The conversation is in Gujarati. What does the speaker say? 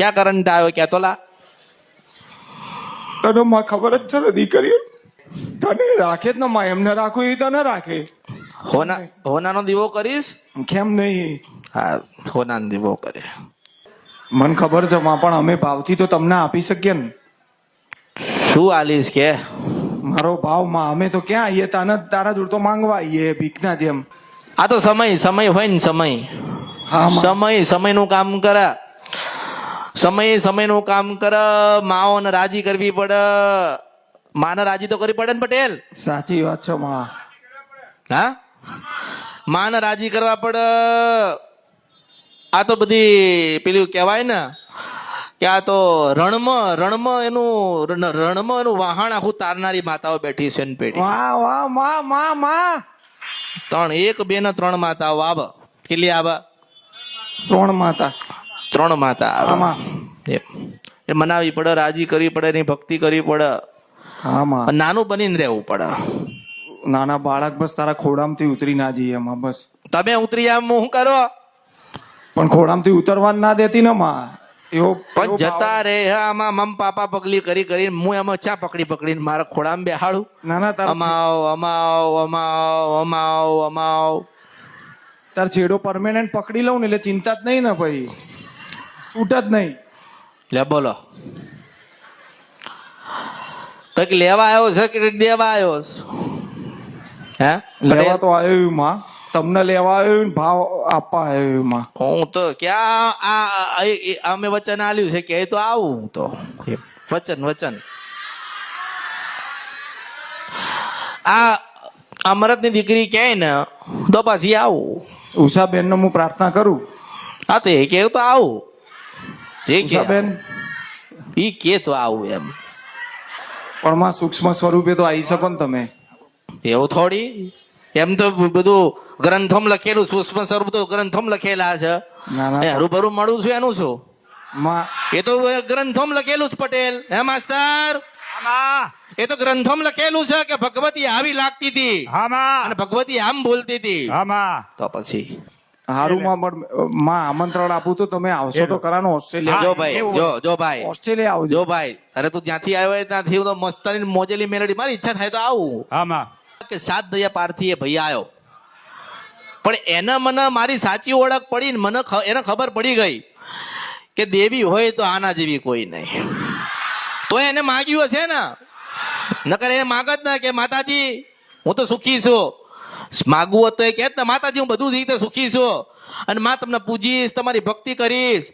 ક્યાં કરંટ આવ્યો ક્યાં તોલા તને માં ખબર જ છે ને દીકરી તને રાખે જ ને માં એમને રાખું એ તને રાખે. હોના હોનાનો દીવો કરીશ? કેમ નહીં? હા હોનાનો દીવો કરે મને ખબર છે માં પણ અમે ભાવથી તો તમને આપી શકીએ ને. શું આલીશ કે? મારો ભાવમાં અમે તો ક્યાં આવીએ તાને તારા જોડ તો માંગવા આવીએ ભીખના જેમ. આ તો સમય સમય હોય ને સમય. હા સમય સમયનું કામ કરે. સમય સમયનું કામ કર માઓને રાજી કરવી પડે. માને રાજી તો કરવી પડે ને પટેલ? સાચી વાત છે માં. હા? માને રાજી કરવા પડે. આ તો બધી પેલું કહેવાય ને કે આ તો રણમાં રણમાં એનું રણ- રણમાં એનું વાહણ આખું તારનારી માતાઓ બેઠી છે પેઢી. વાહ વાહમાં માં માં. ત્રણ એક બે ને ત્રણ માતાઓ. આવ કેટલી આવા ત્રણ માતા. ત્રણ માતા આવે. એ મનાવી પડે રાજી કરવી પડે એની ભક્તિ કરવી પડે. આમાં. નાનું બનીને રહેવું પડે. નાના બાળક બસ તારા ખોડામથી ઉતરી ના જઈએ એમાં બસ. તમે ઉતરી આમ હું કરો? પણ ખોડામથી ઉતરવા ના દેતી ને માં. એવો પણ જતા રે આમાં મમ પાપા પગલી કરી કરી હું એમાં ચા પકડી પકડીને મારા ખોડામાં બેહાડું. ના ના તારા અમાવ અમાવ અમાવ અમાવ અમાવ. તાર છેડો પરમેનન્ટ પકડી લઉં ને એટલે ચિંતા જ નહીં ને ભાઈ. છૂટ જ નહીં. લે બોલો. કંઈક લેવા આવ્યો છે કે કંઈક દેવા આવ્યો છે? હે? લેવા તો આવ્યો માં. તમને લેવા આવ્યો ને ભાવ આપવા આવ્યો માં. હું તો ક્યાં આ અમે વચન આલ્યું છે કે એ તો આવું તો. વચન વચન. આ અમરતની દીકરી કહે ને તો પછી આવું. ઉષાબેન નો હું પ્રાર્થના કરું. હા તો કે તો આવું. ઉષાબેન ઈ કે તો આવું એમ. પણ માં સૂક્ષ્મ સ્વરૂપે તો આવી શકો ને તમે. એવું થોડી? એમ તો બધું ગ્રંથોમ લખેલું સૂક્ષ્મ સ્વરૂપ તો ગ્રંથોમ લખેલા છે. ના ના. હરુભરું મળું છું એનું શું? માં એ તો ગ્રંથોમ લખેલું છે પટેલ. હે માસ્તર? એ તો ગ્રંથોમ લખેલું છે કે ભગવતી આવી લાગતી હતી. અને ભગવતી આમ બોલતી હતી. તો પછી હારું માં પણ માં આમંત્રણ આપું તો તમે આવશો તો કરાનો ઓસ્ટ્રેલિયા જો ભાઈ જો જો ભાઈ. ઓસ્ટ્રેલિયા આવજો. જો ભાઈ અરે તું જ્યાંથી આવ્યો હોય ત્યાંથી હું તો મસ્તાની મોજેલી મેલડી મારી ઈચ્છા થાય તો આવું. હા કે સાત દયા પારથી એ ભાઈ આવ્યો પણ એને મને મારી સાચી ઓળખ પડી ને મને ખ- એને ખબર પડી ગઈ કે દેવી હોય તો આના જેવી કોઈ નહીં. તો એને માગ્યું હશે ને. નકર એને માગત ના કે માતાજી હું તો સુખી છું. માગવું હતું એ કે, માતાજી, હું બધું રીતે સુખી છું. અને માં તમને પૂજીશ, તમારી ભક્તિ કરીશ.